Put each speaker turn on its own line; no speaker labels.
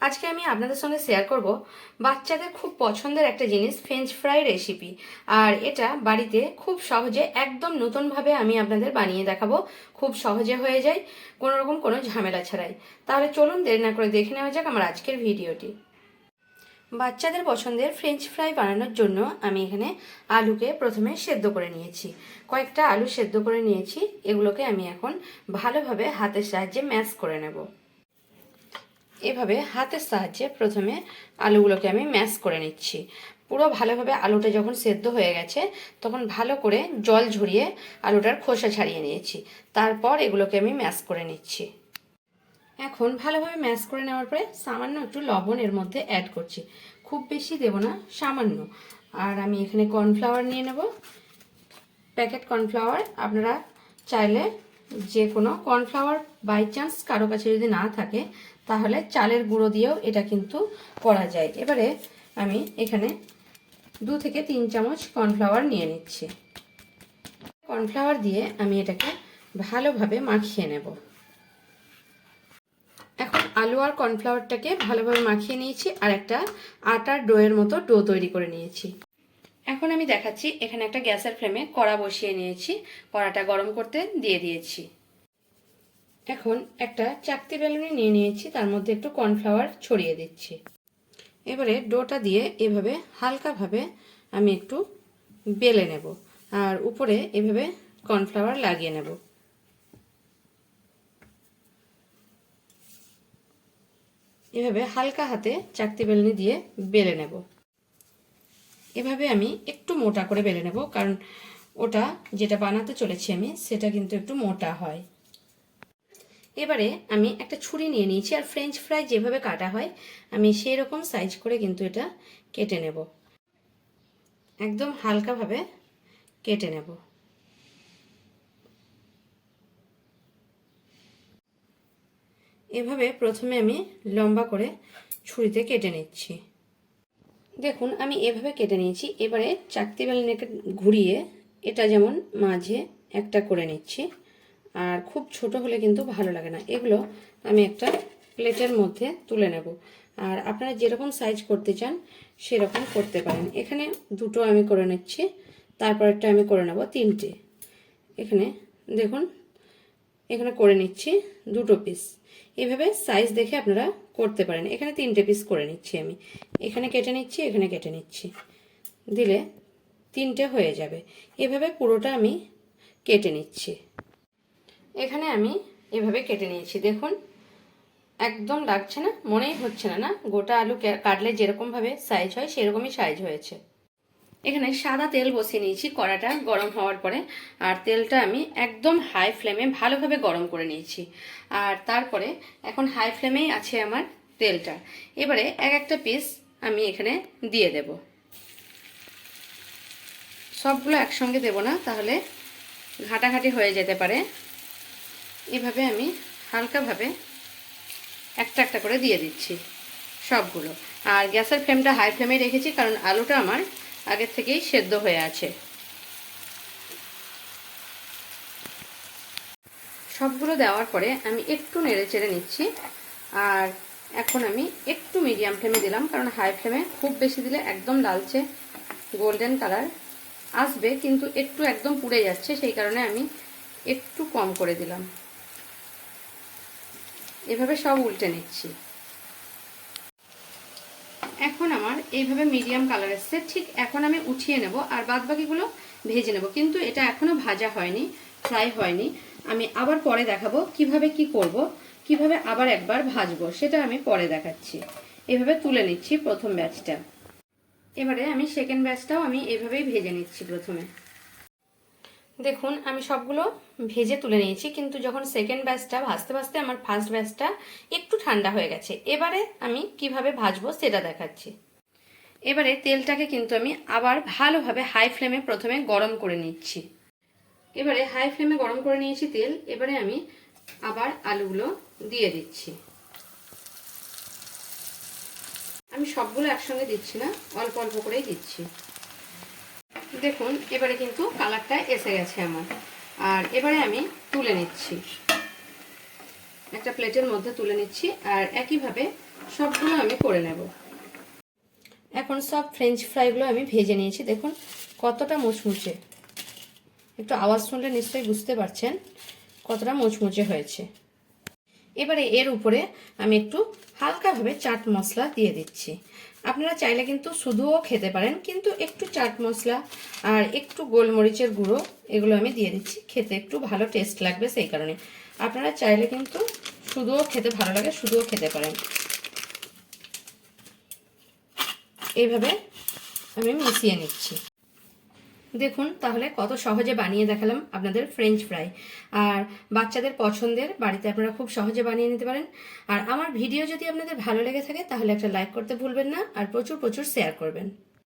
আজকে আমি আপনাদের সঙ্গে শেয়ার করব বাচ্চাদের খুব পছন্দের একটা জিনিস ফ্রেঞ্চ ফ্রাই রেসিপি আর এটা বাড়িতে খুব সহজে, একদম নতুনভাবে আমি আপনাদের বানিয়ে দেখাবো। খুব সহজে হয়ে যায়, কোনো রকম কোনো ঝামেলা ছাড়াই। তাহলে চলুন দেরি না করে দেখে নেওয়া যাক আমার আজকের ভিডিওটি। বাচ্চাদের পছন্দের ফ্রেঞ্চ ফ্রাই বানানোর জন্য আমি এখানে আলুকে প্রথমে সেদ্ধ করে নিয়েছি। কয়েকটা আলু সেদ্ধ করে নিয়েছি, এগুলোকে আমি এখন ভালোভাবে হাতের সাহায্যে ম্যাশ করে নেব। এভাবে হাতের সাহায্যে প্রথমে আলুগুলোকে আমি ম্যাশ করে নিচ্ছি। পুরো ভালোভাবে আলুটা যখন সেদ্ধ হয়ে গেছে, তখন ভালো করে জল ঝরিয়ে আলুটার খোসা ছাড়িয়ে নিয়েছি। তারপর এগুলোকে আমি ম্যাশ করে নিচ্ছি। এখন ভালোভাবে ম্যাশ করে নেওয়ার পরে সামান্য একটু লবণ এর মধ্যে অ্যাড করছি। খুব বেশি দেব না, সামান্য। আর আমি এখানে কর্নফ্লাওয়ার নিয়ে নেব। প্যাকেট কর্নফ্লাওয়ার আপনারা চাইলে যে কোনো কর্নফ্লাওয়ার বাই চান্স কারও কাছে যদি না থাকে তাহলে চালের গুঁড়ো দিয়েও এটা কিন্তু করা যায়। এবারে আমি এখানে দু থেকে তিন চামচ কর্নফ্লাওয়ার নিয়ে নিচ্ছি। কর্নফ্লাওয়ার দিয়ে আমি এটাকে ভালোভাবে মাখিয়ে নেব। এখন আলু আর কর্নফ্লাওয়ারটাকে ভালোভাবে মাখিয়ে নিয়েছি আর একটা আটার ডোয়ের মতো ডো তৈরি করে নিয়েছি। এখন আমি দেখাচ্ছি, এখানে একটা গ্যাসের ফ্লেমে কড়া বসিয়ে নিয়েছি। কড়াটা গরম করতে দিয়ে দিয়েছি। এখন একটা চাকতি বেলুনি নিয়ে নিয়েছি, তার মধ্যে একটু কর্নফ্লাওয়ার ছড়িয়ে দিচ্ছি। এবারে ডোটা দিয়ে এভাবে হালকাভাবে আমি একটু বেলে নেব, আর উপরে এভাবে কর্নফ্লাওয়ার লাগিয়ে নেব। এভাবে হালকা হাতে চাকতি বেলনি দিয়ে বেলে নেব। এভাবে আমি একটু মোটা করে বেলে নেব, কারণ ওটা যেটা বানাতে চলেছি আমি, সেটা কিন্তু একটু মোটা হয়। এবারে আমি একটা ছুরি নিয়ে নিয়েছি আর ফ্রেঞ্চ ফ্রাই যেভাবে কাটা হয়, আমি সেই রকম সাইজ করে কিন্তু এটা কেটে নেব। একদম হালকাভাবে কেটে নেব। এভাবে প্রথমে আমি লম্বা করে ছুরিতে কেটে নিচ্ছি। দেখুন, আমি এভাবে কেটে নিয়েছি। এবারে চাকতি বেলনাকে ঘুরিয়ে এটা যেমন মাঝে একটা করে নিচ্ছি। আর খুব ছোট হলে কিন্তু ভালো লাগে না। এগুলো আমি একটা প্লেটের মধ্যে তুলে নেব। আর আপনারা যেরকম সাইজ করতে চান, সেরকম করতে পারেন। এখানে দুটো আমি করে নিচ্ছি তারপরেরটা আমি করে নেব তিনটে। এখানে দেখুন, এখানে করে নিচ্ছি দুটো পিস এভাবে সাইজ দেখে আপনারা করতে পারেন। এখানে তিনটে পিস করে নিচ্ছি আমি। এখানে কেটে নিচ্ছি, এখানে কেটে নিচ্ছি। দিলে তিনটে হয়ে যাবে। এভাবে পুরোটা আমি কেটে নিচ্ছি। এখানে আমি এভাবে কেটে নিয়েছি, দেখুন। একদম লাগছে না, মনেই হচ্ছে না না? গোটা আলু কাটলে যেরকমভাবে সাইজ হয়, সেরকমই সাইজ হয়েছে। এখানে সাদা তেল বসিয়ে নিয়েছি, কড়াটা গরম হওয়ার পরে। আর তেলটা আমি একদম হাই ফ্লেমে ভালোভাবে গরম করে নিয়েছি। আর তারপরে এখন হাই ফ্লেমেই আছে আমার তেলটা। এবারে এক একটা পিস আমি এখানে দিয়ে দেব। সবগুলো একসঙ্গে দেব না, তাহলে ঘাটাঘাটি হয়ে যেতে পারে। এভাবে আমি হালকাভাবে একটা একটা করে দিয়ে দিচ্ছি সবগুলো। আর গ্যাসের ফ্লেমটা হাই ফ্লেমে রেখেছি কারণ আলুটা আমার আগের থেকেই সেদ্ধ হয়ে আছে। সবগুলো দেওয়ার পরে আমি একটু নেড়ে চেড়ে নিচ্ছি। আর এখন আমি একটু মিডিয়াম ফ্লেমে দিলাম কারণ হাই ফ্লেমে খুব বেশি দিলে একদম লালচে গোল্ডেন কালার আসবে, কিন্তু একটু একদম পুড়ে যাচ্ছে, সেই কারণে আমি একটু কম করে দিলাম। এভাবে সব উল্টে নিচ্ছি। এখন আমার এইভাবে মিডিয়াম কালার এসছে। ঠিক এখন আমি উঠিয়ে নেব আর বাদ বাকিগুলো ভেজে নেব। কিন্তু এটা এখনও ভাজা হয়নি ফ্রাই হয়নি। আমি আবার পরে দেখাবো কীভাবে কি করব, কীভাবে আবার একবার ভাজবো, সেটা আমি পরে দেখাচ্ছি। এভাবে তুলে নিচ্ছি প্রথম ব্যাচটা এবারে আমি সেকেন্ড ব্যাচটাও আমি এভাবেই ভেজে নিচ্ছি প্রথমে। দেখুন, আমি সবগুলো ভেজে তুলে নিয়েছি, কিন্তু যখন সেকেন্ড ব্যাচটা ভাজতে ভাজতে আমার ফার্স্ট ব্যাচটা একটু ঠান্ডা হয়ে গেছে, এবারে আমি কীভাবে ভাজবো সেটা দেখাচ্ছি। এবারে তেলটাকে কিন্তু আমি আবার ভালোভাবে হাই ফ্লেমে প্রথমে গরম করে নিচ্ছি। এবারে হাই ফ্লেমে গরম করে নিয়েছি তেল, এবারে আমি আবার আলুগুলো দিয়ে দিচ্ছি। আমি সবগুলো একসঙ্গে দিচ্ছি না, অল্প অল্প করেই দিচ্ছি। দেখুন, এবারে কিন্তু কালারটা এসে গেছে আমার আর এবারে আমি তুলে নিচ্ছি। একটা প্লেটের মধ্যে তুলে নিচ্ছি আর একইভাবে সবগুলো আমি করে নেব। এখন সব ফ্রেঞ্চ ফ্রাইগুলো আমি ভেজে নিয়েছি। দেখুন, কতটা মুচমুচে। একটু আওয়াজ শুনলে নিশ্চয়ই বুঝতে পারছেন কতটা মুচমুচে হয়েছে। এবারে এর উপরে আমি একটু হালকাভাবে চাট মশলা দিয়ে দিচ্ছি। আপনারা চাইলে কিন্তু শুধুও খেতে পারেন, কিন্তু একটু চাট মশলা আর একটু গোলমরিচের গুঁড়ো, এগুলো আমি দিয়ে দিচ্ছি। খেতে একটু ভালো টেস্ট লাগবে সেই কারণে। আপনারা চাইলে কিন্তু শুধুও খেতে ভালো লাগে, শুধুও খেতে পারেন। এইভাবে আমি মিশিয়ে নিচ্ছি। দেখুন, তাহলে কত সহজে বানিয়ে দেখালাম আপনাদের ফ্রেঞ্চ ফ্রাই আর বাচ্চাদের পছন্দের বাড়িতে আপনারা খুব সহজে বানিয়ে নিতে পারেন। আর আমার ভিডিও যদি আপনাদের ভালো লেগে থাকে, তাহলে একটা লাইক করতে ভুলবেন না। আর প্রচুর প্রচুর শেয়ার করবেন।